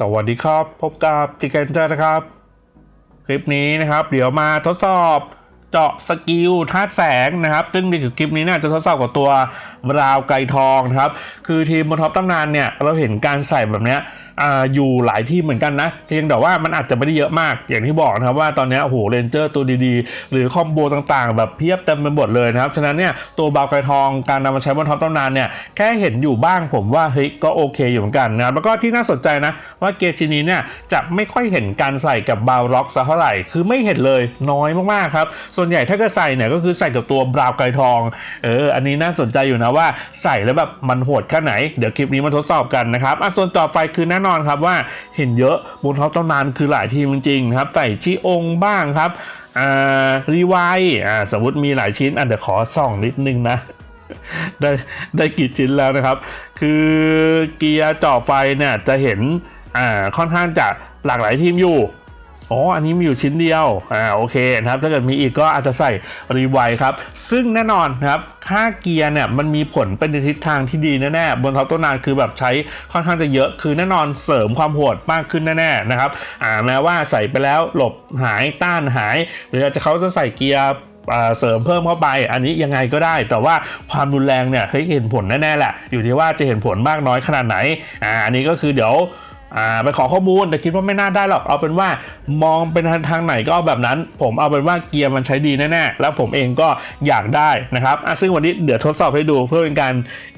สวัสดีครับ พบกับติเกนเจอร์นะครับ คลิปนี้นะครับ เดี๋ยวมาทดสอบเจาะสกิลธาตุแสงนะครับ ซึ่งในคลิปนี้น่าจะทดสอบกับตัวราวไกทองนะครับ คือทีมบนท็อปตำนานเนี่ย เราเห็นการใส่แบบเนี้ย ออยู่หลายที่เหมือนกันนะเพียงแต่ว่ามันอาจจะไม่ได้เยอะมากอย่างที่บอกนะครับว่าตอนนี้โอ้โหเรนเจอร์ตัวดีๆ หรือคอมโบต่างๆ แบบเพียบเต็มไปหมดเลยนะครับ ฉะนั้นเนี่ยตัวบาวไกรทองการนำมาใช้บนท็อปตำนานเนี่ยแค่เห็นอยู่บ้างผมว่าเฮ้ยก็โอเคอยู่เหมือนกันนะครับแล้วก็ที่น่าสนใจนะว่าเกจินี้เนี่ยจะไม่ค่อยเห็นการใส่กับบาวล็อกสักเท่าไหร่คือไม่เห็นเลยน้อยมากๆครับส่วนใหญ่ถ้าเกิดใส่เนี่ยก็คือใส่กับตัวบราวไกรทองเอออันนี้น่าสนใจอยู่นะว่าใส่แล้วแบบมันโหดแค่ไหนเดี๋ยวคลิปนี้มาทดสอบกันนะครับอะส่วนต่อไฟคือแน่นนอนครับว่าเห็นเยอะบนท็อปตำนานคือหลายทีมจริงๆครับใส่ชิองบ้างครับอ่ารีไวอ่าสมมติมีหลายชิ้นอันเดี๋ยวขอส่องนิดนึงนะได้ได้กี่ชิ้นแล้วนะครับ คือเกียร์จ่อไฟเนี่ยจะเห็นอ่าค่อนข้างจะหลากหลายทีมอยู่ อ๋อ อันนี้มีอยู่ชิ้นเดียว อ่า โอเคนะครับ ถ้าเกิดมีอีกก็อาจจะใส่รีไวครับ ซึ่งแน่นอนนะครับ ค่าเกียร์เนี่ยมันมีผลเป็นในทิศทางที่ดีแน่ๆ บนท็อปต้นนานคือแบบใช้ค่อนข้างจะเยอะ คือแน่นอนเสริมความโหดมากขึ้นแน่ๆนะครับ อ่า แม้ว่าใส่ไปแล้วหลบหายต้านหาย หรืออาจจะเขาจะใส่เกียร์เสริมเพิ่มเข้าไป อันนี้ยังไงก็ได้ แต่ว่าความรุนแรงเนี่ยเฮ้ยเห็นผลแน่ๆแหละ อยู่ที่ว่าจะเห็นผลมากน้อยขนาดไหน อ่า อันนี้ก็คือเดี๋ยว อ่าไปขอข้อมูลแต่คิดว่าไม่น่าได้หรอกเอาเป็นว่ามองเป็นทางไหนก็เอาแบบนั้น ผมเอาเป็นว่าเกียร์มันใช้ดีแน่ๆแล้วผมเองก็อยากได้นะครับอะซึ่งวันนี้เดี๋ยวทดสอบให้ดูเพื่อเป็นการ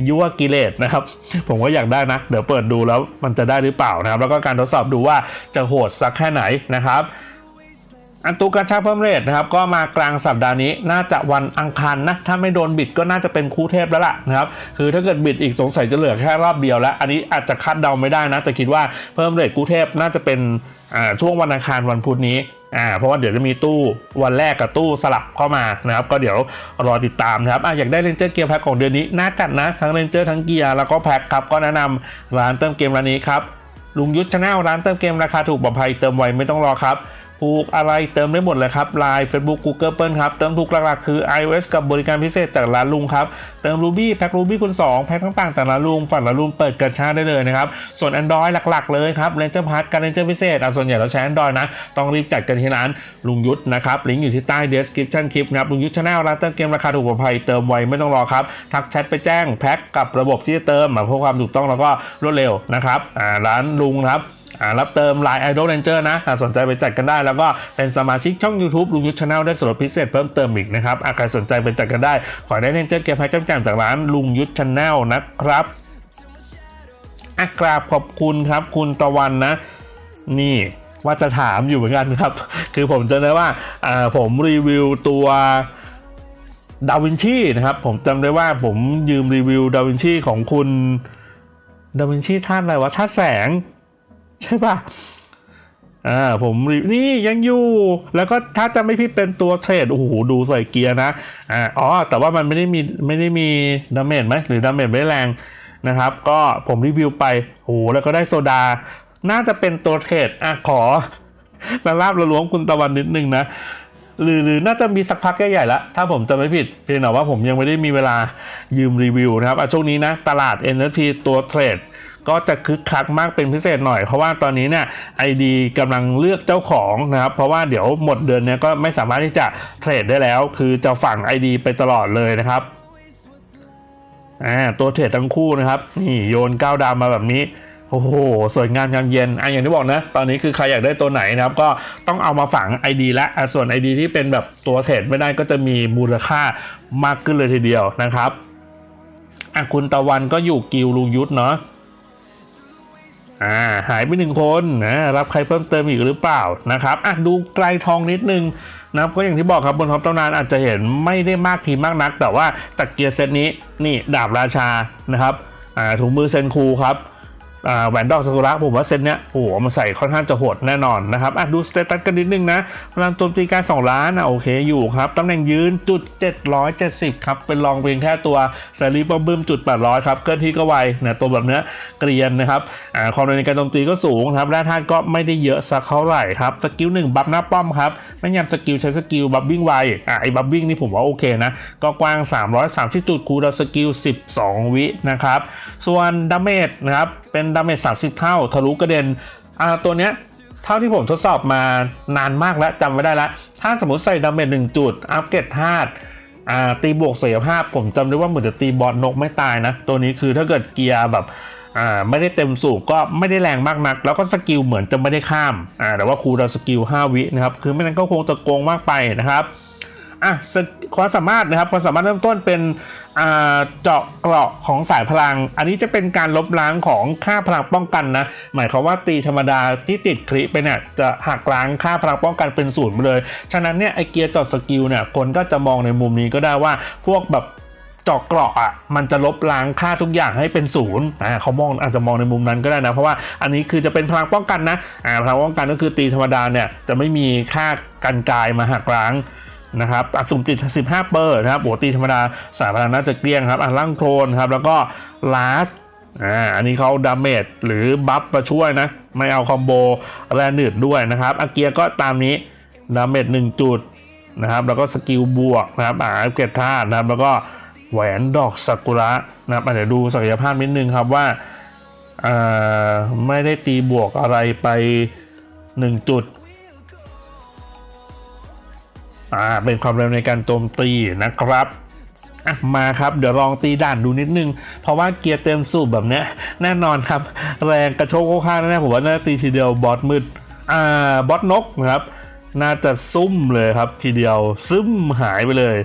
ยั่วกิเลสนะครับ ผมก็อยากได้นะ เดี๋ยวเปิดดูแล้วมันจะได้หรือเปล่านะครับ แล้วก็การทดสอบดูว่าจะโหดสักแค่ไหนนะครับ อันตูกระชากเพิ่มเรทนะครับก็มากลางสัปดาห์นี้น่าจะวันอังคารนะถ้าไม่โดนบิดก็น่าจะเป็นคู่เทพแล้วล่ะนะครับคือถ้าเกิดบิดอีกสงสัยจะเหลือแค่รอบเดียวแล้ว อันนี้อาจจะคาดเดาไม่ได้นะแต่คิดว่าเพิ่มเรทคู่เทพน่าจะเป็นช่วงวันอังคารวันพุธนี้อ่าเพราะว่าเดี๋ยวจะมีตู้วันแรกกับตู้สลับเข้ามานะครับก็เดี๋ยวรอติดตามนะครับอะอยากได้เลนเจอร์เกียร์แพ็คของเดือนนี้น่าจัดนะทั้งเลนเจอร์ทั้งเกียร์แล้วก็แพ็คครับก็แนะนำร้านเติมเกมร้านนี้ครับลุงยุทธชาแนลร้านเติมเกมราคาถูกปลอดภัยเติมไวไม่ต้องรอครับ ผูกอะไรเติมได้หมดเลยครับ Line Facebook Google เปิลครับ เติมถูกหลักๆ คือ iOS กับบริการพิเศษจากร้านลุงครับ เติม Ruby แพ็ค Ruby คูณ2แพ็คต่างๆจากร้านลุงฝั่งร้านลุงเปิดกันชาได้เลยนะครับ ส่วน Android หลักๆ เลยครับ Ranger Pass การ Ranger พิเศษอะส่วนใหญ่เราใช้ Android นะ ต้องรีบจัดกันที่ร้านลุงยุทธนะครับ ลิงก์อยู่ที่ใต้ description คลิปนะครับลุงยุทธชาแนลร้านเติมเกมราคาถูกปลอดภัยเติมไวไม่ต้องรอครับทักแชทไปแจ้งแพ็คกับระบบที่จะเติมมาเพื่อความถูกต้องแล้วก็รวดเร็วนะครับอ่าร้านลุงครับ อ่ารับเติม Line Idol Ranger นะถ้าสนใจไปจัดกันได้ แล้วก็เป็นสมาชิกช่อง YouTube ลุงยุทธชาแนลได้ส่วนลดพิเศษเพิ่มเติมอีกนะครับอะใครสนใจไปจัดกันได้ ขอได้ Ranger เกมแพ็คจำๆจากร้านลุงยุทธชาแนลนะครับอะกราบขอบคุณครับ คุณตะวันนะ นี่ว่าจะถามอยู่เหมือนกันครับ คือผมจะได้ว่าผมรีวิวตัวดาวินชีนะครับ ผมจำได้ว่าผมยืมรีวิวดาวินชีของคุณดาวินชีท่านอะไรวะท่าแสง ใช่ป่ะอ่าผมรีนี่ยังอยู่ แล้วก็ถ้าจะไม่ผิดเป็นตัวเทรดโอ้โหดูใส่เกียร์นะอ่าอ๋อ แต่ว่ามันไม่ได้มีไม่ได้มีดาเมจไหมหรือดาเมจไม่แรงนะครับ ก็ผมรีวิวไปโอ้โหแล้วก็ได้โซดา น่าจะเป็นตัวเทรดอะขอระลาบระล้วงคุณตะวันนิดนึงนะหรือหรือน่าจะมีสักพักใหญ่ๆแล้ว ถ้าผมจะไม่ผิดเพียงแต่ว่าผมยังไม่ได้มีเวลายืมรีวิวนะครับอะช่วงนี้นะ ตลาด NFT ตัวเทรด ก็จะคึกคักมากเป็นพิเศษหน่อย เพราะว่าตอนนี้เนี่ยไอดีกำลังเลือกเจ้าของนะครับ เพราะว่าเดี๋ยวหมดเดือนเนี้ยก็ไม่สามารถที่จะเทรดได้แล้ว คือจะฝัง ID ไปตลอดเลยนะครับอ่าตัวเทรดทั้งคู่นะครับ นี่โยนก้าวดาวมาแบบนี้โอ้โห สวยงามยามเย็นอะอย่างที่บอกนะ ตอนนี้คือใครอยากได้ตัวไหนนะครับ ก็ต้องเอามาฝัง ID และอะส่วน ID ที่เป็นแบบตัวเทรดไม่ได้ก็จะมีมูลค่ามากขึ้นเลยทีเดียวนะครับอะคุณตะวันก็อยู่กิลลุงยุทธเนาะ อ่าหายไปหนึ่งคนนะรับใครเพิ่มเติมอีกหรือเปล่านะครับอะดูไกลทองนิดนึงนะครับก็อย่างที่บอกครับบนท็อปตำนานอาจจะเห็นไม่ได้มากทีมากนัก แต่ว่าตะเกียร์เซตนี้นี่ดาบราชานะครับอ่าถุงมือเซนคูครับ แหวนดอกซากุระผมว่าเซตเนี้ยโอ้โหมาใส่ค่อนข้างจะโหดแน่นอนนะครับอะดูสเตตัสกันนิดนึงนะพลังโจมตีการ 2 ล้านอะโอเคอยู่ครับตำแหน่งยืนจุด 770 ครับ เป็นรองเพียงแค่ตัวสลีปบึ้มจุด 800 ครับ เคลื่อนที่ก็ไวนะตัวแบบเนี้ยเกรียนนะครับอ่าความเร็วในการโจมตีก็สูงครับแร่ธาตุก็ไม่ได้เยอะสักเท่าไหร่ครับสกิลหนึ่งบัฟหน้าป้อมครับไม่ยำสกิลใช้สกิลบัฟวิ่งไวอะไอ้บัฟวิ่งนี่ผมว่าโอเคนะก็กว้าง 330 จุดคูดาสกิล 12 วินะครับส่วนดาเมจนะครับเป็นดาเมจ30 เท่า ทะลุกระเด็นอ่าตัวเนี้ยเท่าที่ผมทดสอบมานานมากแล้วจำไม่ได้ละถ้าสมมติใส่ดาเมจหนึ่งจุด อัพเกรดธาตุตีบวกเสียภาพผมจำได้ว่าเหมือนจะตีบอลนกไม่ตายนะ ตัวนี้คือถ้าเกิดเกียร์แบบไม่ได้เต็มสูบก็ไม่ได้แรงมากนัก แล้วก็สกิลเหมือนจะไม่ได้ข้ามแต่ว่าครูเราสกิล 5 วินะครับ คือไม่นั้นก็คงจะโกงมากไปนะครับ อะความสามารถนะครับความสามารถเริ่มต้นเป็นเจาะเกราะของสายพลัง อันนี้จะเป็นการลบล้างของค่าพลังป้องกันนะ หมายความว่าตีธรรมดาที่ติดคริปไปเนี่ยจะหักล้างค่าพลังป้องกันเป็นศูนย์ไปเลย ฉะนั้นเนี่ยไอเกียร์จาะสกิลเนี่ยคนก็จะมองในมุมนี้ก็ได้ว่าพวกแบบเจาะเกราะอะมันจะลบล้างค่าทุกอย่างให้เป็นศูนย์อ่าเขามองอาจจะมองในมุมนั้นก็ได้นะ เพราะว่าอันนี้คือจะเป็นพลังป้องกันนะอ่าพลังป้องกันก็คือตีธรรมดาเนี่ยจะไม่มีค่ากันกายมาหักล้าง นะครับอัสุ่มติด 15 เปอร์นะครับปกติธรรมดาสายพลังน่าจะเกลี้ยงครับอะล่างโครนครับแล้วก็ลาสอ่าอันนี้เขาดาเมจหรือบัฟมาช่วยนะ ไม่เอาคอมโบแรงหนืดด้วยนะครับอาเกียก็ตามนี้ดาเมจ1จุดนะครับแล้วก็สกิลบวกนะครับอ่าอัปเกรดธาตุนะครับแล้วก็แหวนดอกซากุระนะครับเดี๋ยวดูศักยภาพนิดนึงครับว่าอ่าไม่ได้ตีบวกอะไรไป 1 จุด อ่าเป็นความเร็วในการโจมตีนะครับมาครับ เดี๋ยวลองตีด่านดูนิดนึง เพราะว่าเกียร์เต็มสูบแบบเนี้ย แน่นอนครับ แรงกระโชกโค้างแน่ผมว่าน่าตีทีเดียวบอสมืดอ่าบอสนกนะครับ น่าจะซุ่มเลยครับ ทีเดียวซึมหายไปเลย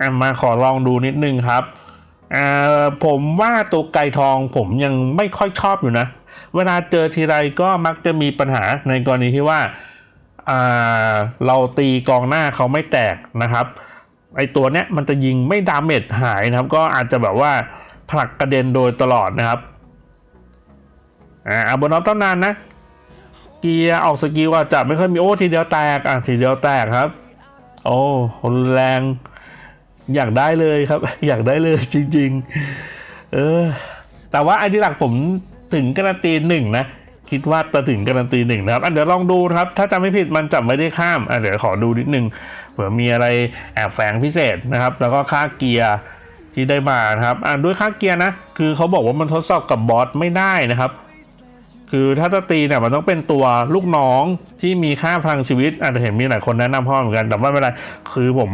อะมาขอลองดูนิดนึงครับอ่าผมว่าตัวไก่ทองผมยังไม่ค่อยชอบอยู่นะ เวลาเจอทีไรก็มักจะมีปัญหาในกรณีที่ว่า เราตีกองหน้าเขาไม่แตกนะครับไอตัวเนี้ยมันจะยิงไม่ดาเมจหายนะครับ ก็อาจจะแบบว่าผลักกระเด็นโดยตลอดนะครับอ่าบนน้องต้นนานนะ เกียร์ออกสกิลอาจจะไม่ค่อยมีโอ้ทีเดียวแตกอะทีเดียวแตกครับ โอ้รุนแรง อยากได้เลยครับ อยากได้เลยจริง ๆ เออ แต่ว่าไอ้ที่หลักผมถึงการันตีหนึ่งนะ คิดว่าจะถึงการันตีหนึ่งนะครับอะเดี๋ยวลองดูครับ ถ้าจำไม่ผิดมันจะไม่ได้ข้ามอะเดี๋ยวขอดูนิดนึงเผื่อมีอะไรแอบแฝงพิเศษนะครับ แล้วก็ค่าเกียร์ที่ได้มานะครับอะด้วยค่าเกียร์นะ คือเขาบอกว่ามันทดสอบกับบอสไม่ได้นะครับ คือถ้าจะตีเนี่ยมันต้องเป็นตัวลูกน้องที่มีค่าพลังชีวิตอาจจะเห็นมีหลายคนแนะนำพ่อเหมือนกัน แต่ว่าไม่เป็นไร คือผม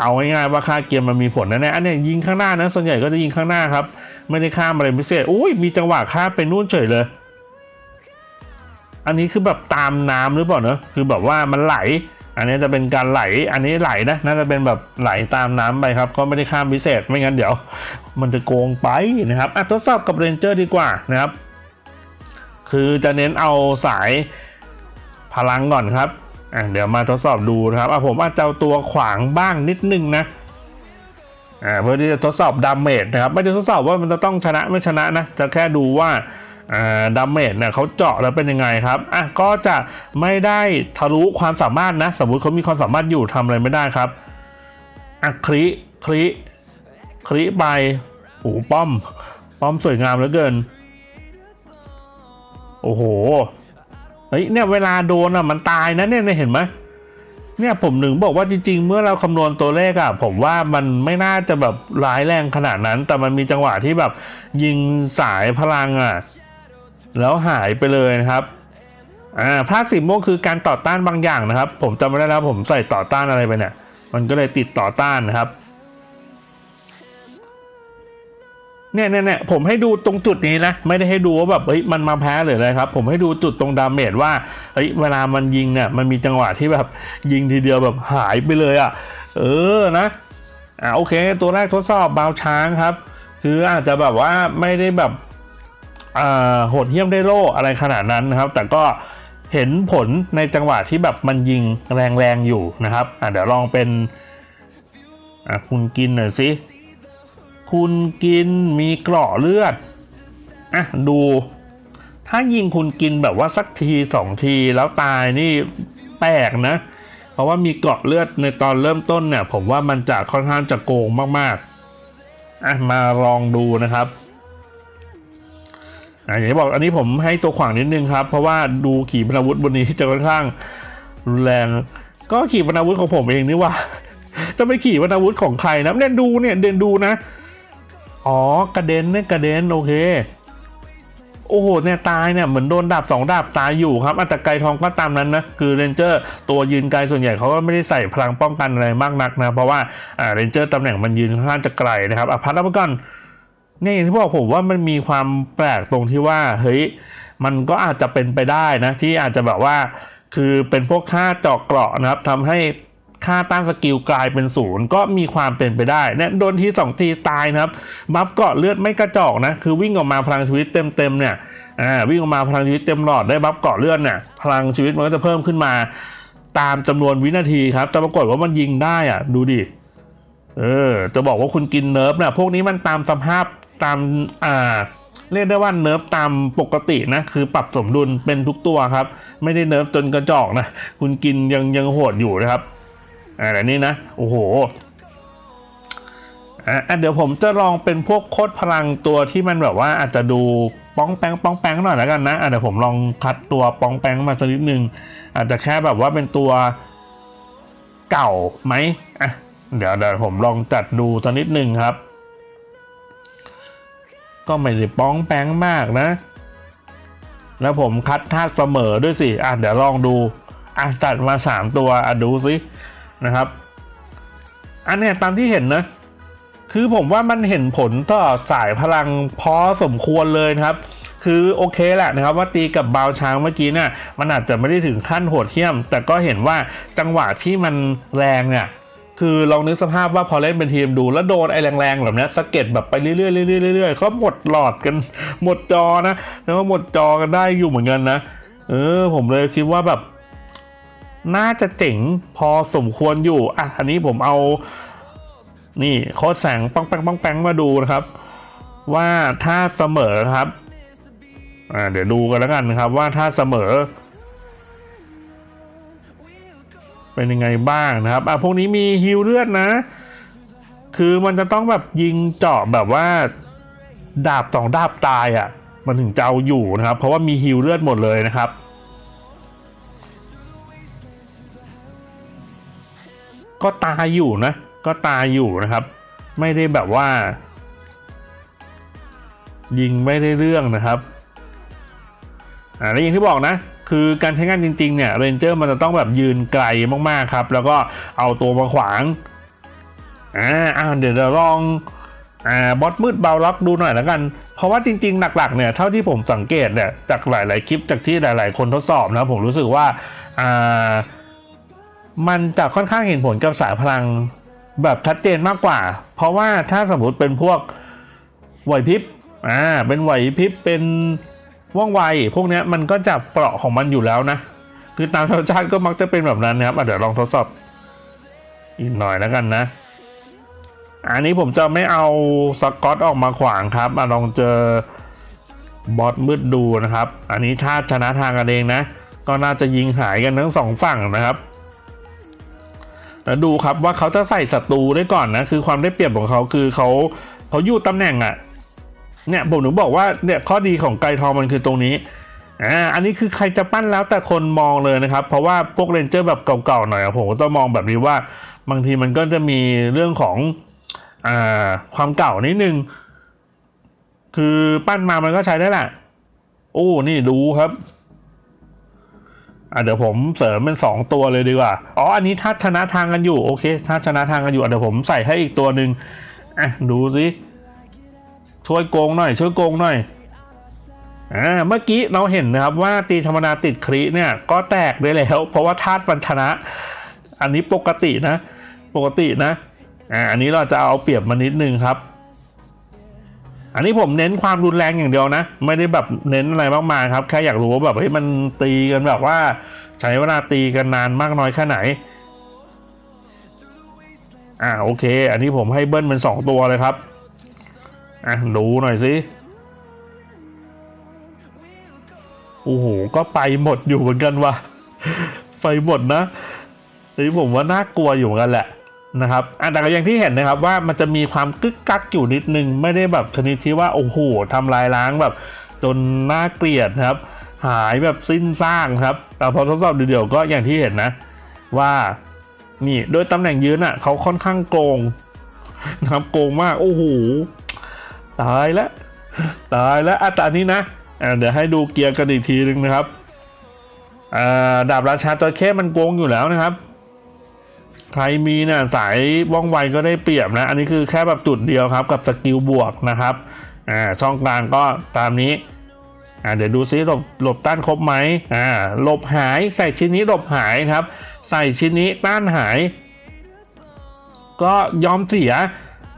เอาง่ายๆว่าค่าเกียร์มันมีผลแน่ๆอันเนี้ยยิงข้างหน้านะส่วนใหญ่ก็จะยิงข้างหน้าครับ ไม่ได้ข้ามอะไรพิเศษอุ้ยมีจังหวะข้าไปนู่นเฉยเลย อันนี้คือแบบตามน้ำหรือเปล่าเนอะคือแบบว่ามันไหล อันนี้จะเป็นการไหล อันนี้ไหลนะ น่าจะเป็นแบบไหลตามน้ำไปครับ ก็ไม่ได้ข้ามพิเศษ ไม่งั้นเดี๋ยว มันจะโกงไปนะครับอะทดสอบกับเรนเจอร์ดีกว่านะครับ คือจะเน้นเอาสายพลังก่อนครับอะเดี๋ยวมาทดสอบดูนะครับอะผมอาจจะเอาตัวขวางบ้างนิดนึงนะอ่าเพื่อที่จะทดสอบดาเมจนะครับ ไม่ได้ทดสอบว่ามันจะต้องชนะไม่ชนะนะ จะแค่ดูว่า ดาเมจเนี่ยเขาเจาะแล้วเป็นยังไงครับอะก็จะไม่ได้ทะลุความสามารถนะ สมมุติเขามีความสามารถอยู่ทำอะไรไม่ได้ครับอะคลิคลิคลิไปโอ้ป้อม ป้อมสวยงามเหลือเกิน โอ้โหเฮ้ยเนี่ยเวลาโดนอะมันตายนะเนี่ยเนี่ยเห็นไหมเนี่ยผมหนึ่งบอกว่าจริงๆ เมื่อเราคำนวณตัวเลขอะผมว่ามันไม่น่าจะแบบร้ายแรงขนาดนั้น แต่มันมีจังหวะที่แบบยิงสายพลังอะ แล้วหายไปเลยนะครับอ่าพลาดสีม่วงคือการต่อต้านบางอย่างนะครับ ผมจำไม่ได้แล้วผมใส่ต่อต้านอะไรไปเนี่ย มันก็เลยติดต่อต้านนะครับเนี่ยเนี่ยเนี่ยผมให้ดูตรงจุดนี้นะไม่ได้ให้ดูว่าแบบเฮ้ยมันมาแพ้หรืออะไรครับ ผมให้ดูจุดตรงดาเมจว่าเฮ้ยเวลามันยิงเนี่ยมันมีจังหวะที่แบบยิงทีเดียวแบบหายไปเลยอะ่ะ เออนะอ่าโอเค ตัวแรกทดสอบบาวช้างครับ คืออาจจะแบบว่าไม่ได้แบบ โหดเหี้ยมได้โล่อะไรขนาดนั้นนะครับ แต่ก็เห็นผลในจังหวะที่แบบมันยิงแรงๆอยู่นะครับอ่าเดี๋ยวลองเป็นคุณกินหน่อยสิคุณกินมีเกราะเลือดอะดู ถ้ายิงคุณกินแบบว่าสักทีสองทีแล้วตายนี่แปลกนะ เพราะว่ามีเกราะเลือดในตอนเริ่มต้นเนี่ย ผมว่ามันจะค่อนข้างจะโกงมากๆอะมาลองดูนะครับ อะอย่างที่บอกอันนี้ผมให้ตัวขวางนิดนึงครับ เพราะว่าดูขี่ปนาวุธบนนี้จะค่อนข้างรุนแรง ก็ขี่ปนาวุธของผมเองนี่ว่า จะไปขี่ปนาวุธของใครนะเด่นดูเนี่ยเด่นดูนะ อ๋อกระเด็นเนี่ยกระเด็นโอเค โอ้โหเนี่ยตายเนี่ยเหมือนโดนดาบสองดาบตายอยู่ครับอะแต่ไกลทองก็ตามนั้นนะคือเรนเจอร์ตัวยืนไกลส่วนใหญ่เขาก็ไม่ได้ใส่พลังป้องกันอะไรมากนักนะ เพราะว่าอ่าเรนเจอร์ตำแหน่งมันยืนค่อนข้างจะไกลนะครับอะพัดแล้วก่อน เนี่ยอย่างที่บอกผมว่ามันมีความแปลกตรงที่ว่าเฮ้ยมันก็อาจจะเป็นไปได้นะที่อาจจะแบบว่า คือเป็นพวกค่าเจาะเกราะนะครับทำให้ค่าต้านสกิลกลายเป็นศูนย์ก็มีความเป็นไปได้เนี่ยโดนทีสองทีตายนะครับ บัฟเกาะเลือดไม่กระจอกนะคือวิ่งออกมาพลังชีวิตเต็มๆเนี่ยอ่าวิ่งออกมาพลังชีวิตเต็มหลอดได้บัฟเกาะเลือดเนี่ยพลังชีวิตมันก็จะเพิ่มขึ้นมาตามจำนวนวินาทีครับแต่ปรากฏว่ามันยิงได้อะดูดิเออจะบอกว่าคุณกินเนิร์ฟเนี่ยพวกนี้มันตามสภาพ ตามอ่าเรียกได้ว่าเนิร์ฟตามปกตินะ คือปรับสมดุลเป็นทุกตัวครับ ไม่ได้เนิร์ฟจนกระจอกนะ คุณกินยังยังโหดอยู่นะครับอ่าแต่นี่นะ โอ้โหอะเดี๋ยวผมจะลองเป็นพวกโคตรพลังตัวที่มันแบบว่าอาจจะดูป้องแปงป้องแปงหน่อยแล้วกันนะอะเดี๋ยวผมลองคัดตัวป้องแปงมาสักนิดนึงอาจจะแค่แบบว่าเป็นตัวเก่าไหมอะเดี๋ยวเดี๋ยวผมลองจัดดูสักนิดนึงครับ ก็ไม่ได้ป้องแป้งมากนะ แล้วผมคัดธาตุเสมอด้วยสิ อะเดี๋ยวลองดู อะจัดมา 3 ตัว อะดูสินะครับ อันเนี้ยตามที่เห็นนะ คือผมว่ามันเห็นผลต่อสายพลังพอสมควรเลยนะครับ คือโอเคแหละนะครับ ว่าตีกับบาวช้างเมื่อกี้เนี่ยมันอาจจะไม่ได้ถึงขั้นโหดเหี้ยม แต่ก็เห็นว่าจังหวะที่มันแรงเนี่ย คือลองนึกสภาพว่าพอเล่นเป็นทีมดูแล้วโดนไอ้แรงๆแบบนี้สะเก็ดแบบไปเรื่อยๆเรื่อยๆเรื่อยๆเขาหมดหลอดกันหมดจอนะแล้วก็หมดจอกันได้อยู่เหมือนกันนะ เออ ผมเลยคิดว่าแบบ น่าจะเจ๋งพอสมควรอยู่อะอันนี้ผมเอา นี่โค้ดแสงปังแปงปังแปงมาดูนะครับ ว่าถ้าเสมอครับอ่าเดี๋ยวดูกันแล้วกันนะครับ ว่าถ้าเสมอ เป็นยังไงบ้างนะครับอะพวกนี้มีฮิวเลือดนะ คือมันจะต้องแบบยิงเจาะแบบว่า ดาบสองดาบตายอะ มันถึงจะเอาอยู่นะครับ เพราะว่ามีฮิวเลือดหมดเลยนะครับก็ตายอยู่นะ ก็ตายอยู่นะครับ ไม่ได้แบบว่า ยิงไม่ได้เรื่องนะครับ อ่าแล้วอย่างที่บอกนะ คือการใช้งานจริงๆเนี่ยเรนเจอร์มันจะต้องแบบยืนไกลมากๆครับ แล้วก็เอาตัวมาขวางอ่าอ่าเดี๋ยวเราลองอ่าบอสมืดเบาล็อกดูหน่อยแล้วกัน เพราะว่าจริงๆ หลักๆเนี่ยเท่าที่ผมสังเกตเนี่ยจากหลาย ๆ คลิปจากที่หลาย ๆ คนทดสอบนะผมรู้สึกว่าอ่ามันจะค่อนข้างเห็นผลกับสายพลังแบบชัดเจนมากกว่า เพราะว่าถ้าสมมติเป็นพวกไหวพริบอ่าเป็นไหวพริบเป็น ว่องไวพวกนี้มันก็จะเปราะของมันอยู่แล้วนะ คือตามธรรมชาติก็มักจะเป็นแบบนั้นนะครับเดี๋ยวลองทดสอบอีกหน่อยแล้วกันนะ อันนี้ผมจะไม่เอาสกอตออกมาขวางครับมาลองเจอบอสมืดดูนะครับ อันนี้ถ้าชนะทางกันเองนะ ก็น่าจะยิงหายกันทั้งสองฝั่งนะครับแล้วดูครับว่าเขาจะใส่ศัตรูได้ก่อนนะ คือความได้เปรียบของเขาคือเขาเขาอยู่ตำแหน่งอะ่ะ เนี่ยผมถึงบอกว่าเนี่ยข้อดีของไกรทองมันคือตรงนี้อ่าอันนี้คือใครจะปั้นแล้วแต่คนมองเลยนะครับ เพราะว่าพวกเรนเจอร์แบบเก่าๆหน่อยอะผมก็ต้องมองแบบนี้ว่าบางทีมันก็จะมีเรื่องของอ่าความเก่านิดนึง คือปั้นมามันก็ใช้ได้แหละโอ้นี่ดูครับอะเดี๋ยวผมเสริมเป็นสองตัวเลยดีกว่า อ๋อ อันนี้ถ้าชนะทางกันอยู่ โอเค ถ้าชนะทางกันอยู่เดี๋ยวผมใส่ให้อีกตัวหนึ่งอะดูสิ ช่วยโกงหน่อย ช่วยโกงหน่อยอ่าเมื่อกี้เราเห็นนะครับว่าตีธรรมดาติดครีเนี่ยก็แตกได้แล้ว เพราะว่าธาตุมันชนะ อันนี้ปกตินะ ปกตินะอ่าอันนี้เราจะเอาเปรียบมานิดนึงครับ อันนี้ผมเน้นความรุนแรงอย่างเดียวนะ ไม่ได้แบบเน้นอะไรมากมายครับ แค่อยากรู้ว่าแบบเฮ้ยมันตีกันแบบว่า ใช้เวลาตีกันนานมากน้อยแค่ไหนอ่าโอเค อันนี้ผมให้เบิ้ลเป็นสองตัวเลยครับ อะดูหน่อยสิโอ้โหก็ไปหมดอยู่เหมือนกันวะไปหมดนะนี่ผมว่าน่ากลัวอยู่เหมือนกันแหละนะครับอะแต่ก็อย่างที่เห็นนะครับว่ามันจะมีความกึกกักอยู่นิดนึง ไม่ได้แบบชนิดที่ว่าโอ้โหทำลายล้างแบบ จนน่าเกลียดครับ หายแบบสิ้นสร้างครับ แต่พอทดสอบเดี๋ยวก็อย่างที่เห็นนะ ว่านี่โดยตำแหน่งยืนอะเขาค่อนข้างโกงนะครับโกงมากโอ้โห ตายแล้ว ตายแล้วอะแต่อันนี้นะอ่าเดี๋ยวให้ดูเกียร์กันอีกทีนึงนะครับอ่าดาบราชาจระเข้มันโกงอยู่แล้วนะครับ ใครมีเนี่ยสายว่องไวก็ได้เปรียบนะ อันนี้คือแค่แบบจุดเดียวครับ กับสกิลบวกนะครับอ่าช่องกลางก็ตามนี้อ่าเดี๋ยวดูซิหลบหลบต้านครบไหมอ่าหลบหายใส่ชิ้นนี้หลบหายครับ ใส่ชิ้นนี้ต้านหาย ก็ยอมเสีย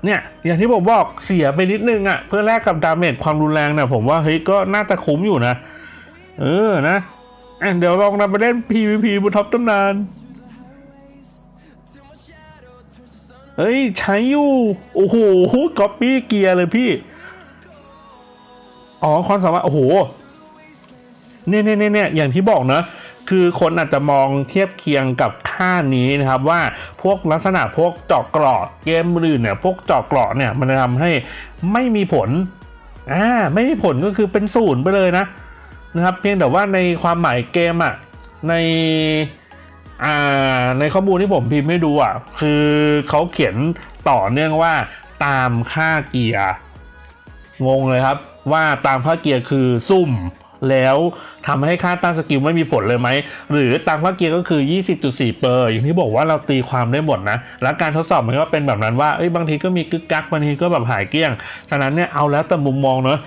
เนี่ยอย่างที่ผมบอกเสียไปนิดนึงอะ่ะเพื่อแลกกับดาเมจความรุนแรงเนี่ยผมว่าเฮ้ยก็น่าจะคุ้มอยู่นะ เออนะอะเดี๋ยวลองนำไปเล่น PVP บนท็อปตำนานเฮ้ย ใช้อยู่ โอ้โหก๊อปปี้เกียร์เลยพี่ อ๋อความสามารถ โอ้โหเนี่ยเนี่ยเนี่ยเนี่ยอย่างที่บอกนะ คือคนอาจจะมองเทียบเคียงกับค่านี้นะครับว่าพวกลักษณะพวกเจาะเกราะเกมอื่นเนี่ยพวกเจาะเกราะเนี่ยมันจะทำให้ไม่มีผลอ่าไม่มีผลก็คือเป็นศูนย์ไปเลยนะนะครับ เพียงแต่ว่าในความหมายเกมอะในอ่าในข้อมูลที่ผมพิมพ์ให้ดูอะคือเขาเขียนต่อเนื่องว่าตามค่าเกียร์งงเลยครับว่าตามค่าเกียร์คือซุ่ม แล้วทำให้ค่าตั้งสกิลไม่มีผลเลยไหม หรือตามค่าเกียร์ก็คือ 20.4 เปอร์อย่างที่บอกว่าเราตีความได้หมดนะ แล้วการทดสอบมันก็เป็นแบบนั้นว่าเอ้ยบางทีก็มีกึกกักบางทีก็แบบหายเกลี้ยง ฉะนั้นเนี่ยเอาแล้วแต่มุมมองเนอะ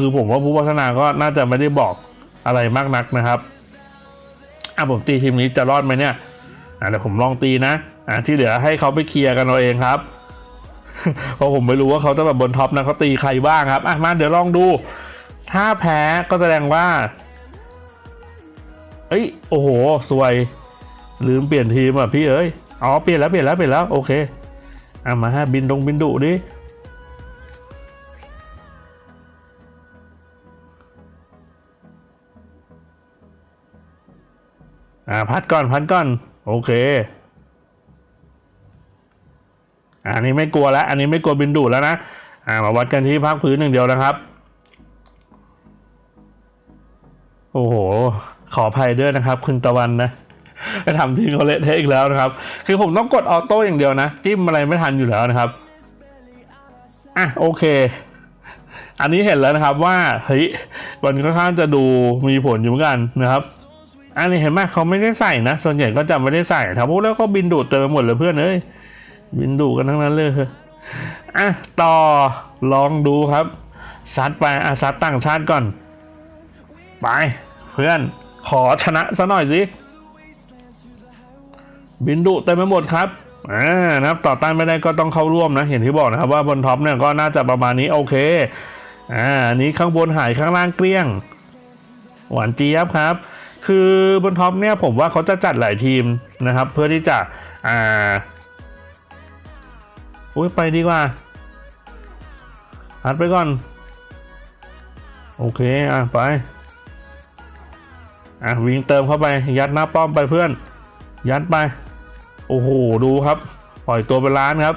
คือผมว่าผู้พัฒนาก็น่าจะไม่ได้บอกอะไรมากนักนะครับอะผมตีทีมนี้จะรอดไหมเนี่ยอะเดี๋ยวผมลองตีนะอะที่เหลือให้เขาไปเคลียร์กันเอาเองครับเพราะผมไม่รู้ว่าเขาจะแบบบนท็อปนะเขาตีใครบ้างครับอะมาเดี๋ยวลองดู ถ้าแพ้ก็แสดงว่า เอ้ย โอ้โห สวย ลืมเปลี่ยนทีมอะพี่เอ้ย อ๋อ เปลี่ยนแล้ว เปลี่ยนแล้ว เปลี่ยนแล้ว โอเคอะมาฮะบินดงบินดุดิ อ่า พัดก่อน พัดก่อน โอเค อันนี้ไม่กลัวแล้ว อันนี้ไม่กลัวบินดุแล้วนะ อ่า มาวัดกันที่ภาคพื้นหนึ่งเดียวนะครับ โอ้โห ขออภัยด้วยนะครับ คุณตะวันนะไปทำทีมเขาเละเทะอีกแล้วนะครับ คือผมต้องกดออโต้อย่างเดียวนะ จิ้มอะไรไม่ทันอยู่แล้วนะครับ อะโอเค อันนี้เห็นแล้วนะครับว่า เฮ้ยมันค่อนข้างจะดูมีผลอยู่เหมือนกันนะครับอันนี้เห็นไหมเขาไม่ได้ใส่นะ ส่วนใหญ่ก็จะไม่ได้ใส่ครับพวกแล้วก็บินดูดเต็มไปหมดเลยเพื่อนเอ้ยบินดูกันทั้งนั้นเลยอะต่อลองดูครับซัดไปอะซัดต่างชาติก่อน ไป เพื่อนขอชนะซะหน่อยสิ บินดุเต็มไปหมดครับอ่านะครับต่อต้านไม่ได้ก็ต้องเข้าร่วมนะเห็นที่บอกนะครับว่าบนท็อปเนี่ยก็น่าจะประมาณนี้โอเคอ่านนี้ข้างบนหายข้างล่างเกลี้ยง หวานเจี๊ยบครับ คือบนท็อปเนี่ยผมว่าเขาจะจัดหลายทีมนะครับ เพื่อที่จะอ่าอุ้ยไปดีกว่าหัดไปก่อน โอเค อะ ไป อะวิ่งเติมเข้าไปยัดหน้าป้อมไปเพื่อน ยัดไป โอ้โหดูครับ ปล่อยตัวเป็นล้านครับ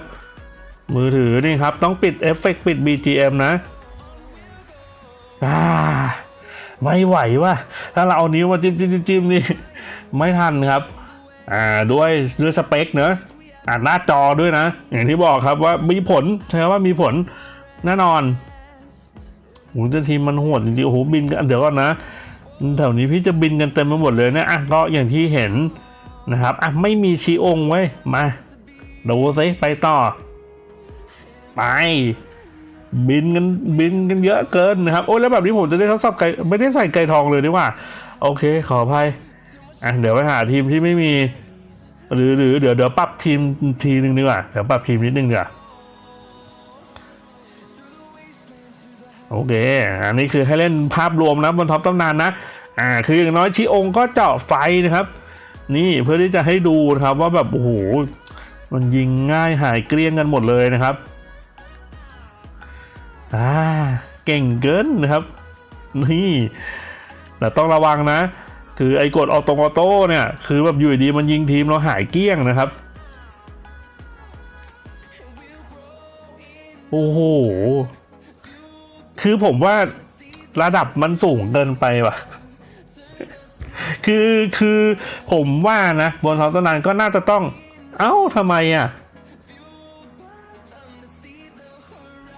มือถือนี่ครับ ต้องปิดเอฟเฟกปิด BGM นะอ่าไม่ไหวว่ะถ้าเราเอานิ้วมาจิ้มจิ้มจิ้มนี่ไม่ทันครับ อ่าด้วยด้วยสเปคเนอะอ่าหน้าจอด้วยนะ อย่างที่บอกครับว่ามีผลใช่ว่ามีผลแน่นอนโหแต่ทีมมันโหดจริงๆโอ้โหบินกันเดี๋ยวก่อนนะ แถวนี้พี่จะบินกันเต็มไปหมดเลยนะอะก็อย่างที่เห็นนะครับอะไม่มีชีองค์ไว้มาดูซิไปต่อ ไป บินกันบินกันเยอะเกินนะครับ โอ้ยแล้วแบบนี้ผมจะได้ทดสอบไก่ไม่ได้ใส่ไก่ทองเลยดีกว่า โอเค ขออภัยอะเดี๋ยวไปหาทีมที่ไม่มี หรือหรือเดี๋ยวเดี๋ยวปรับทีมทีนึงดีกว่าเดี๋ยวปรับทีมนิดนึงดีกว่า โอเค อันนี้คือให้เล่นภาพรวมนะบนท็อปตำนานนะ อ่า คืออย่างน้อยชิองก็เจาะไฟนะครับ นี่เพื่อที่จะให้ดูนะครับว่าแบบโอ้โห มันยิงง่ายหายเกลี้ยงกันหมดเลยนะครับ อ่า เก่งเกินนะครับ นี่ แต่ต้องระวังนะ คือไอ้กดออโตออโต้เนี่ย คือแบบอยู่ดีมันยิงทีมเราหายเกลี้ยงนะครับ โอ้โห คือผมว่าระดับมันสูงเกินไปว่ะ คือคือผมว่านะ บนท้องตะนานก็น่าจะต้อง เอ้าทำไมอะ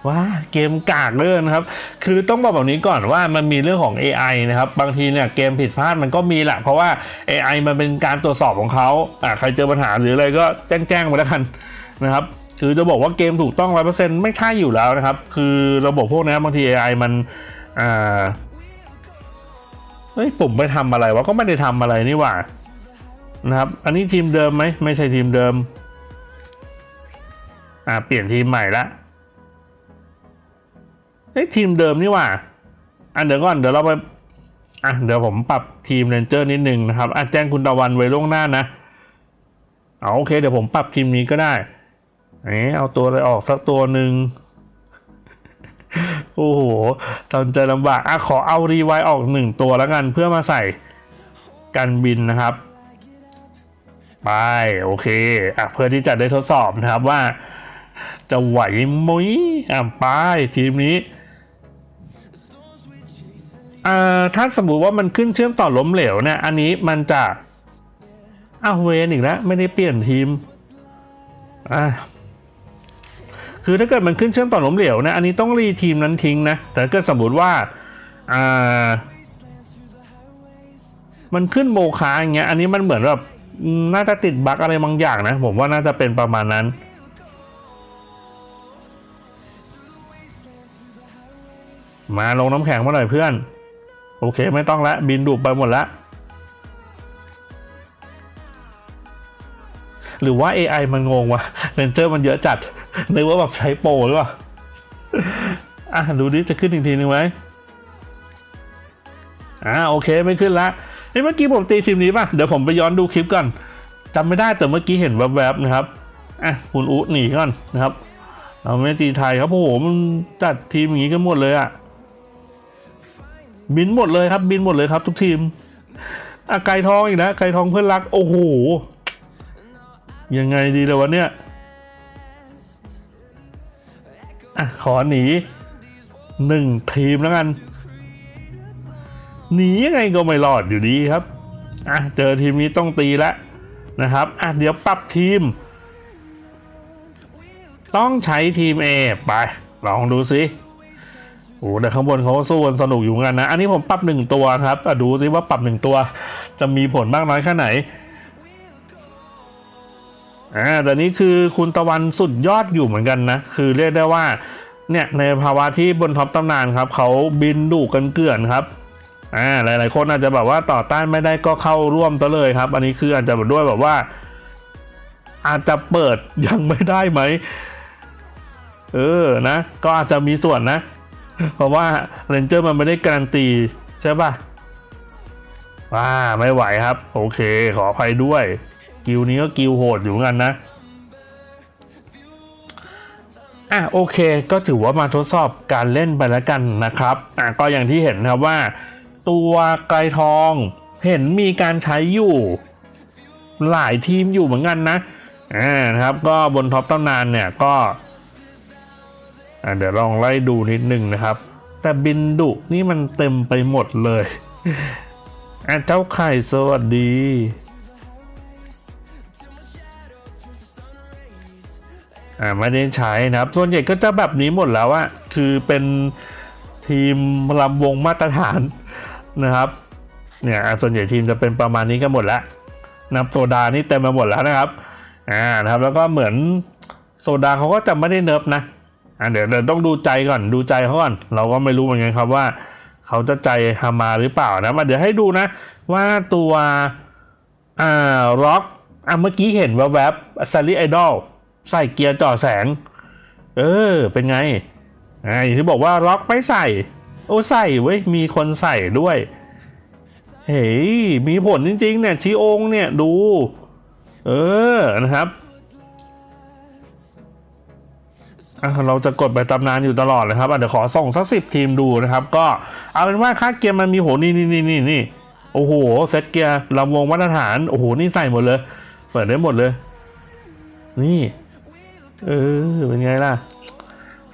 ว้าเกมกากเลยนะครับ คือต้องบอกแบบนี้ก่อนว่ามันมีเรื่องของ AI นะครับ บางทีเนี่ยเกมผิดพลาดมันก็มีแหละ เพราะว่า AI มันเป็นการตรวจสอบของเขาอ่าใครเจอปัญหาหรืออะไรก็แจ้งแจ้งมาแล้วกันนะครับ คือจะบอกว่าเกมถูกต้องร้อยเปอร์เซ็นต์ไม่ใช่อยู่แล้วนะครับ คือระบบพวกนี้บางที AI มันอ่าเฮ้ยผมไปทำอะไรวะก็ไม่ได้ทำอะไรนี่หว่านะครับ อันนี้ทีมเดิมไหมไม่ใช่ทีมเดิม อ่าเปลี่ยนทีมใหม่ละเอ้ยทีมเดิมนี่หว่าอะเดี๋ยวก่อนเดี๋ยวเราไปอะเดี๋ยวผมปรับทีมเรนเจอร์นิดนึงนะครับอะแจ้งคุณตะวันไว้ล่วงหน้านะเอาโอเค เดี๋ยวผมปรับทีมนี้ก็ได้ เอ้เอาตัวอะไรออกสักตัวหนึ่งโอ้โหตอนใจลำบากอะขอเอารีไวออกหนึ่งตัวแล้วกันเพื่อมาใส่กันบินนะครับ ไป โอเคอะเพื่อที่จะได้ทดสอบนะครับว่า จะไหวไหมอะไปทีมนี้อ่าถ้าสมมุติว่ามันขึ้นเชื่อมต่อล้มเหลวเนี่ย อันนี้มันจะอ้าวเวนอีกแล้ว ไม่ได้เปลี่ยนทีมอ่า คือถ้าเกิดมันขึ้นเชื่อมต่อล้มเหลวนะ อันนี้ต้องรีทีมนั้นทิ้งนะ แต่ถ้าเกิดสมมติว่าอ่ามันขึ้นโมคาอย่างเงี้ย อันนี้มันเหมือนแบบน่าจะติดบั๊กอะไรบางอย่างนะ ผมว่าน่าจะเป็นประมาณนั้น มาลงน้ำแข็งมาหน่อยเพื่อน โอเคไม่ต้องละบินดูดไปหมดละหรือว่า AI มันงงวะเรนเจอร์มันเยอะจัด นึกว่าแบบใช้โปรหรือเปล่า อะ ดูดิจะขึ้นอีกทีนึงไหมอ่าโอเคไม่ขึ้นละเฮ้ยเมื่อกี้ผมตีทีมนี้ป่ะ เดี๋ยวผมไปย้อนดูคลิปก่อนจำไม่ได้แต่เมื่อกี้เห็นแวบๆนะครับ อะคุณอุหนีก่อนนะครับ เราไม่ตีไทยครับโอ้โหมันจัดทีมอย่างนี้กันหมดเลยอะบินหมดเลยครับ บินหมดเลยครับ ทุกทีมอะไก่ทองอีกนะไก่ทองเพื่อนรัก โอ้โหยังไงดีเลยวะเนี่ย อะขอหนีหนึ่งทีมแล้วกัน หนียังไงก็ไม่รอดอยู่ดีครับอะเจอทีมนี้ต้องตีแล้วนะครับอะเดี๋ยวปรับทีม ต้องใช้ทีม A ไป ลองดูสิโอ้แต่ข้างบนเขาก็สู้กันสนุกอยู่เหมือนกันนะ อันนี้ผมปรับหนึ่งตัวครับดูสิว่าปรับหนึ่งตัว จะมีผลมากน้อยแค่ไหน อ่าแต่นี้คือคุณตะวันสุดยอดอยู่เหมือนกันนะ คือเรียกได้ว่าเนี่ยในภาวะที่บนท็อปตำนานครับเขาบินดุกันเกลื่อนครับอ่าหลายๆคนอาจจะแบบว่าต่อต้านไม่ได้ก็เข้าร่วมซะเลยครับ อันนี้คืออาจจะด้วยแบบว่า อาจจะเปิดยังไม่ได้ไหมเออนะ ก็อาจจะมีส่วนนะ เพราะว่าเรนเจอร์มันไม่ได้การันตีใช่ป่ะว้าไม่ไหวครับ โอเค ขออภัยด้วย กิวนี้ก็กิวโหดอยู่เหมือนกันนะ อะโอเค ก็ถือว่ามาทดสอบการเล่นไปแล้วกันนะครับ อะก็อย่างที่เห็นครับว่า ตัวไกลทองเห็นมีการใช้อยู่หลายทีมอยู่เหมือนกันนะ อ่านะครับ ก็บนท็อปตำนานเนี่ยก็อะเดี๋ยวลองไล่ดูนิดนึงนะครับ แต่บินดุนี่มันเต็มไปหมดเลยอะเจ้าไข่สวัสดี อ่าไม่ได้ใช้นะครับ ส่วนใหญ่ก็จะแบบนี้หมดแล้วอะคือเป็นทีมลำวงมาตรฐานนะครับเนี่ยส่วนใหญ่ทีมจะเป็นประมาณนี้กันหมดแล้วนับโซดานี่เต็มไปหมดแล้วนะครับอ่านะครับแล้วก็เหมือนโซดาเขาก็จะไม่ได้เนิร์ฟนะอ่าเดี๋ยวเดี๋ยวต้องดูใจก่อนดูใจเขาก่อนเราก็ไม่รู้เหมือนกันครับว่า เขาจะใจฮามาหรือเปล่านะมาเดี๋ยวให้ดูนะ ว่าตัวอ่าร็อกอะเมื่อกี้เห็นแวบๆซารีไอดอล ใส่เกียร์จ่อแสง เออ เป็นไงอ่าอย่างที่บอกว่าร็อกไม่ใส่ โอ้ใส่เว้ย มีคนใส่ด้วย เฮ้ย มีผลจริงๆเนี่ยชีองค์เนี่ยดู เออ นะครับเราจะกดไปตำนานอยู่ตลอดเลยครับเดี๋ยวขอส่งสักสิบทีมดูนะครับ ก็เอาเป็นว่าค่าเกียร์มันมีโหนี่นี่นี่นี่นี่โอ้โหเซตเกียร์ลำวงมาตรฐาน โอ้โห นี่ใส่หมดเลย เปิดได้หมดเลย นี่ เออเป็นไงล่ะ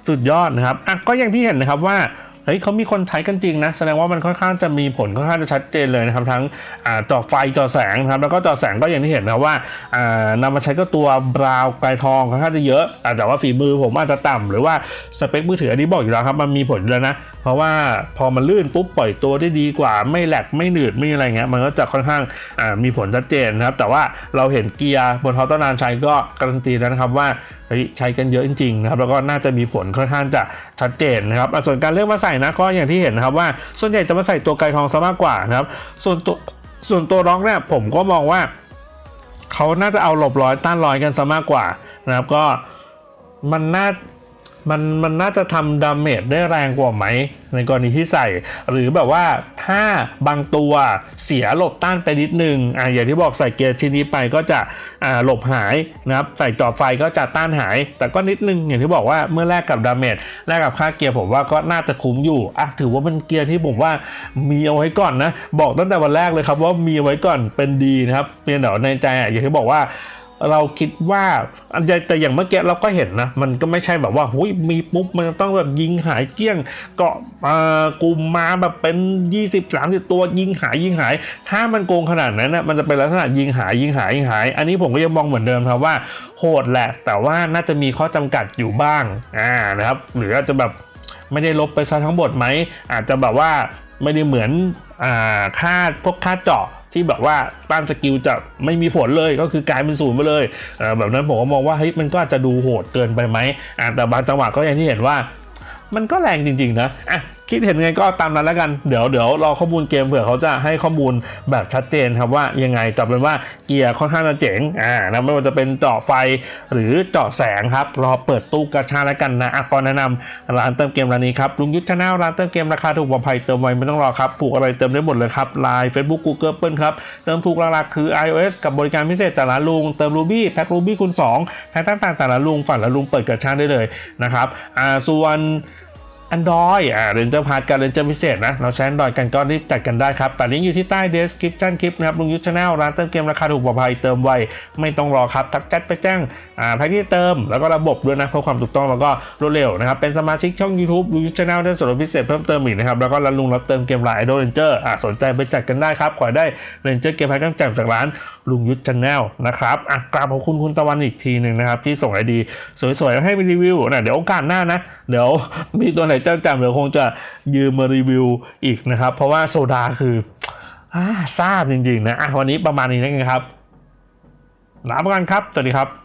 สุดยอดนะครับอะก็อย่างที่เห็นนะครับว่าเฮ้ยเขามีคนใช้กันจริงนะ แสดงว่ามันค่อนข้างจะมีผลค่อนข้างจะชัดเจนเลยนะครับ ทั้งอจอไฟจอแสงนะครับ แล้วก็จอแสงก็อย่างที่เห็นนะว่าอ่านำมาใช้ก็ตัวบราวไกลทองค่อนข้างจะเยอะอแต่ว่าฝีมือผมอาจจะต่ำหรือว่าสเปคมือถืออันนี้บอกอยู่แล้วครับ มันมีผลอยู่แล้วนะ เพราะว่าพอมันลื่นปุ๊บปล่อยตัวได้ดีกว่า ไม่แหลกไม่หนืดไม่อะไรเงี้ยมันก็จะค่อนข้างมีผลชัดเจนนะครับ แต่ว่าเราเห็นเกียร์บนท้องต้นนานใช้ก็การันตีแล้วนะครับว่าใช้กันเยอะจริงๆนะครับแล้วก็น่าจะมีผลค่อนข้างจะชัดเจนนะครับส่วนการเลือกมาใส่นะก็อย่างที่เห็นนะครับว่าส่วนใหญ่จะมาใส่ตัวไกลทองซะมากกว่านะครับส่วนตัวส่วนตัวร้องเนี่ยผมก็มองว่าเขาน่าจะเอาหลบร้อยต้านร้อยกันซะมากกว่านะครับก็มันน่า มันมันน่าจะทำดาเมจได้แรงกว่าไหม ในกรณีที่ใส่ หรือแบบว่าถ้าบางตัวเสียหลบต้านไปนิดนึงอ่าอย่างที่บอกใส่เกียร์ชิ้นนี้ไปก็จะอ่าหลบหายนะครับใส่จอไฟก็จะต้านหาย แต่ก็นิดนึงอย่างที่บอกว่าเมื่อแลกกับดาเมจแลกกับค่าเกียร์ผมว่าก็น่าจะคุ้มอยู่อะถือว่าเป็นเกียร์ที่ผมว่ามีเอาไว้ก่อนนะ บอกตั้งแต่วันแรกเลยครับว่ามีเอาไว้ก่อนเป็นดีนะครับเพียงแต่ในใจอะอย่างที่บอกว่า เราคิดว่าอันใดแต่อย่างเมื่อกี้เราก็เห็นนะ มันก็ไม่ใช่แบบว่าหุยมีปุ๊บมันต้องแบบยิงหายเกี้ยงเกาะกลุ่มมาแบบเป็น 20 30 ตัวยิงหายยิงหาย ถ้ามันโกงขนาดนั้นนะมันจะเป็นลักษณะยิงหายยิงหายยิงหาย อันนี้ผมก็ยังมองเหมือนเดิมครับว่าโหดแหละ แต่ว่าน่าจะมีข้อจำกัดอยู่บ้างอ่านะครับ หรืออาจจะแบบไม่ได้ลบไปซะทั้งหมดไหมอาจจะแบบว่าไม่ได้เหมือนอ่าค่าพวกค่าเจาะ ที่แบบว่าต้านสกิลจะไม่มีผลเลยก็คือกลายเป็นศูนย์ไปเลยแบบนั้นผมก็มองว่าเฮ้ยมันก็อาจจะดูโหดเกินไปไหมแต่บางจังหวะก็อย่างที่เห็นว่า มันก็แรงจริงๆนะอะคิดเห็นไงก็ตามนั้นแล้วกัน เดี๋ยวเดี๋ยวรอข้อมูลเกมเผื่อเขาจะให้ข้อมูลแบบชัดเจนครับว่ายังไงแต่เป็นว่าเกียร์ค่อนข้างจะเจ๋งอ่านะไม่ว่าจะเป็นเจาะไฟหรือเจาะแสงครับรอเปิดตู้กระชาแล้วกันนะอะก็แนะนำร้านเติมเกมร้านนี้ครับลุงยุทธชาแนลร้านเติมเกมราคาถูกกว่าภัยเติมไวไม่ต้องรอครับผูกอะไรเติมได้หมดเลยครับไลน์เฟซบุ๊กกูเกิลเปิลครับเติมถูกหลักๆคือ iOS กับบริการพิเศษจากร้านลุงเติม Ruby แพ็ค Ruby คูณ2แพ็คต่างๆจากร้านลุงฝันร้านลุงเปิดกระชาได้เลยนะครับอ่าส่วน Android อ่าเรนเจอร์พาร์ทกับเรนเจอร์พิเศษนะ เราใช้ Android กันก็รีบจัดกันได้ครับแต่ลิงก์อยู่ที่ใต้ description คลิปนะครับลุงยุทธชาแนลร้านเติมเกมราคาถูกปลอดภัยเติมไว ไม่ต้องรอครับ ทักแชทไปแจ้งอ่าแพ็กที่เติม แล้วก็ระบบด้วยนะ เพื่อความถูกต้องแล้วก็รวดเร็วนะครับ เป็นสมาชิกช่อง YouTube ลุงยุทธชาแนลได้ส่วนลดพิเศษเพิ่มเติมอีกนะครับ แล้วก็ร้านลุงรับเติมเกมไลน์ไอดอลเรนเจอร์อ่าสนใจไปจัดกันได้ครับขอได้เรนเจอร์เกมแพ็กแจกจากร้านลุงยุทธชาแนลนะครับอะกราบขอบคุณคุณตะวันอีกทีหนึ่งนะครับที่ส่งไอดีสวยๆให้ไปรีวิวนะเดี๋ยวโอกาสหน้านะเดี๋ยวมีตัวไหนเจ้าจำเดี๋ยวคงจะยืมมารีวิวอีกนะครับ เพราะว่าโซดาคือทราบจริงๆนะะวันนี้ประมาณนี้นะครับลาไปกันครับ สวัสดีครับ